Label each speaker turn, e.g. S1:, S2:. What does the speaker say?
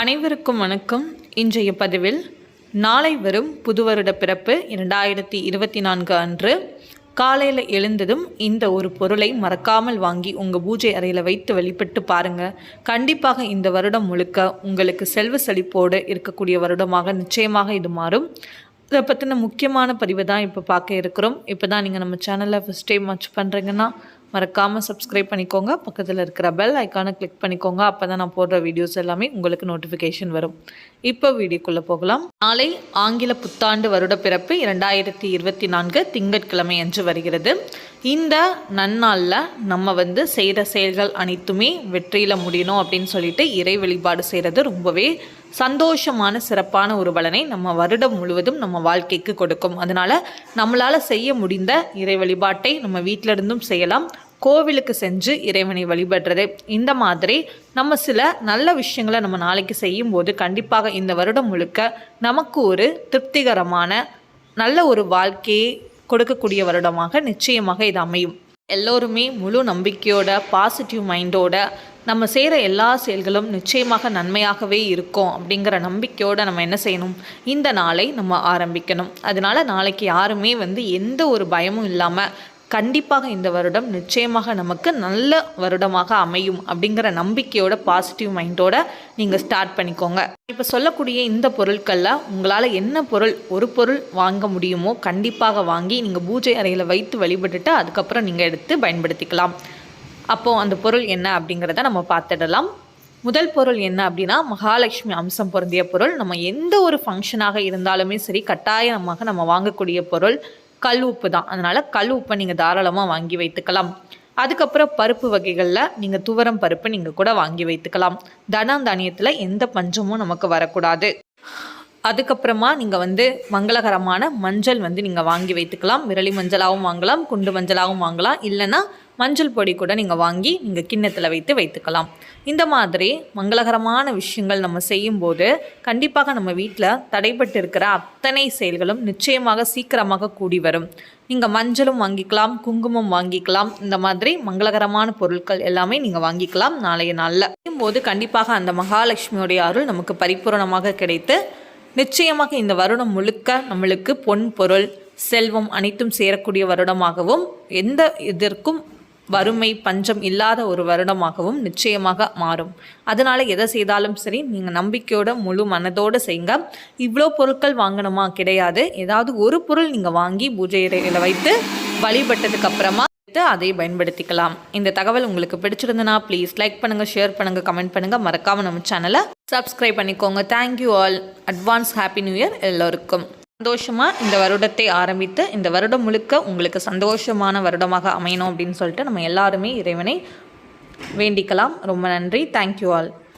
S1: அனைவருக்கும் வணக்கம். இன்றைய பதிவில் நாளை வரும் புது வருட பிறப்பு இரண்டாயிரத்தி இருபத்தி நான்கு அன்று காலையில் எழுந்ததும் இந்த ஒரு பொருளை மறக்காமல் வாங்கி உங்கள் பூஜை அறையில் வைத்து வழிபட்டு பாருங்கள் கண்டிப்பாக இந்த வருடம் முழுக்க உங்களுக்கு செல்வ செழிப்போடு இருக்கக்கூடிய வருடமாக நிச்சயமாக இது மாறும். இதை பற்றின முக்கியமான பதிவு தான் இப்போ பார்க்க இருக்கிறோம். இப்போ தான் நீங்கள் நம்ம சேனலை ஃபஸ்ட் டைம் வாட்ச் பண்ணுறீங்கன்னா மறக்காமல் சப்ஸ்கிரைப் பண்ணிக்கோங்க. பக்கத்தில் இருக்கிற பெல் ஐக்கானை கிளிக் பண்ணிக்கோங்க. அப்போ தான் நான் போடுற வீடியோஸ் எல்லாமே உங்களுக்கு நோட்டிஃபிகேஷன் வரும். இப்போ வீடியோக்குள்ளே போகலாம். நாளை ஆங்கில புத்தாண்டு வருட பிறப்பு இரண்டாயிரத்தி இருபத்தி நான்கு திங்கட்கிழமை அன்று வருகிறது. இந்த நன்னாளில் நம்ம வந்து செய்கிற செயல்கள் அனைத்துமே வெற்றியில் முடியணும் அப்படின்னு சொல்லிட்டு இறை வழிபாடு செய்கிறது ரொம்பவே சந்தோஷமான சிறப்பான ஒரு பலனை நம்ம வருடம் முழுவதும் நம்ம வாழ்க்கைக்கு கொடுக்கும். அதனால் நம்மளால் செய்ய முடிந்த இறை வழிபாட்டை நம்ம வீட்டிலிருந்தும் செய்யலாம். கோவிலுக்கு செஞ்சு இறைவனை வழிபடுறது. இந்த மாதிரி நம்ம சில நல்ல விஷயங்களை நம்ம நாளைக்கு செய்யும்போது கண்டிப்பாக இந்த வருடம் முழுக்க நமக்கு ஒரு திருப்திகரமான நல்ல ஒரு வாழ்க்கையை கொடுக்கக்கூடிய வருடமாக நிச்சயமாக இது அமையும். எல்லோருமே முழு நம்பிக்கையோட பாசிட்டிவ் மைண்டோட நம்ம செய்கிற எல்லா செயல்களும் நிச்சயமாக நன்மையாகவே இருக்கும் அப்படிங்கிற நம்பிக்கையோடு நம்ம என்ன செய்யணும்? இந்த நாளை நம்ம ஆரம்பிக்கணும். அதனால் நாளைக்கு யாருமே வந்து எந்த ஒரு பயமும் இல்லாமல் கண்டிப்பாக இந்த வருடம் நிச்சயமாக நமக்கு நல்ல வருடமாக அமையும் அப்படிங்கிற நம்பிக்கையோட பாசிட்டிவ் மைண்டோட நீங்கள் ஸ்டார்ட் பண்ணிக்கோங்க. இப்போ சொல்லக்கூடிய இந்த பொருட்களில் உங்களால் என்ன பொருள் ஒரு பொருள் வாங்க முடியுமோ கண்டிப்பாக வாங்கி நீங்கள் பூஜை அறையில் வைத்து வழிபட்டுட்டு அதுக்கப்புறம் நீங்கள் எடுத்து பயன்படுத்திக்கலாம். அப்போது அந்த பொருள் என்ன அப்படிங்கிறத நம்ம பார்த்துடலாம். முதல் பொருள் என்ன அப்படின்னா மகாலட்சுமி அம்சம் பொருந்திய பொருள். நம்ம எந்த ஒரு ஃபங்க்ஷனாக இருந்தாலுமே சரி கட்டாயமாக நம்ம வாங்கக்கூடிய பொருள். கல் உப்பு தான். அதனால் கல் உப்பை நீங்கள் தாராளமாக வாங்கி வைத்துக்கலாம். அதுக்கப்புறம் பருப்பு வகைகளில் நீங்கள் துவரம் பருப்பு நீங்கள் கூட வாங்கி வைத்துக்கலாம். தனம் தானியத்தில் எந்த பஞ்சமும் நமக்கு வரக்கூடாது. அதுக்கப்புறமா நீங்கள் வந்து மங்களகரமான மஞ்சள் வந்து நீங்கள் வாங்கி வைத்துக்கலாம். விரலி மஞ்சளாகவும் வாங்கலாம் குண்டு மஞ்சளாகவும் வாங்கலாம். இல்லைன்னா மஞ்சள் பொடி கூட நீங்கள் வாங்கி நீங்கள் கிண்ணத்தில் வைத்து வைத்துக்கலாம். இந்த மாதிரி மங்களகரமான விஷயங்கள் நம்ம செய்யும்போது கண்டிப்பாக நம்ம வீட்டில் தடைப்பட்டு இருக்கிற அத்தனை செயல்களும் நிச்சயமாக சீக்கிரமாக கூடி வரும். நீங்கள் மஞ்சளும் வாங்கிக்கலாம் குங்குமம் வாங்கிக்கலாம் இந்த மாதிரி மங்களகரமான பொருட்கள் எல்லாமே நீங்கள் வாங்கிக்கலாம் நாளைய நாளில். போது கண்டிப்பாக அந்த மகாலட்சுமியுடைய அருள் நமக்கு பரிபூரணமாக கிடைத்து நிச்சயமாக இந்த வருடம் முழுக்க நம்மளுக்கு பொன் பொருள் செல்வம் அனைத்தும் சேரக்கூடிய வருடமாகவும் எந்த இதற்கும் வறுமை பஞ்சம் இல்லாத ஒரு வருடமாகவும் நிச்சயமாக மாறும். அதனால் எதை செய்தாலும் சரி நீங்கள் நம்பிக்கையோட முழு மனதோடு செய்யுங்க இவ்வளோ பொருட்கள் வாங்கணுமா? கிடையாது. ஏதாவது ஒரு பொருள் நீங்கள் வாங்கி பூஜை இறையில் வைத்து வழிபட்டதுக்கு அப்புறமா அதை பயன்படுத்திக்கலாம். இந்த தகவல் உங்களுக்கு பிடிச்சிருந்தனா ப்ளீஸ் லைக் பண்ணுங்கள் ஷேர் பண்ணுங்கள் கமெண்ட் பண்ணுங்கள் மறக்காமல் நம்ம சேனலை சப்ஸ்கிரைப் பண்ணிக்கோங்க. Thank you all advance happy new year எல்லோருக்கும். சந்தோஷமாக இந்த வருடத்தை ஆரம்பித்து இந்த வருடம் முழுக்க உங்களுக்கு சந்தோஷமான வருடமாக அமையணும் அப்படின்னு சொல்லிட்டு நம்ம எல்லாருமே இறைவனை வேண்டிக்கலாம். ரொம்ப நன்றி. Thank you all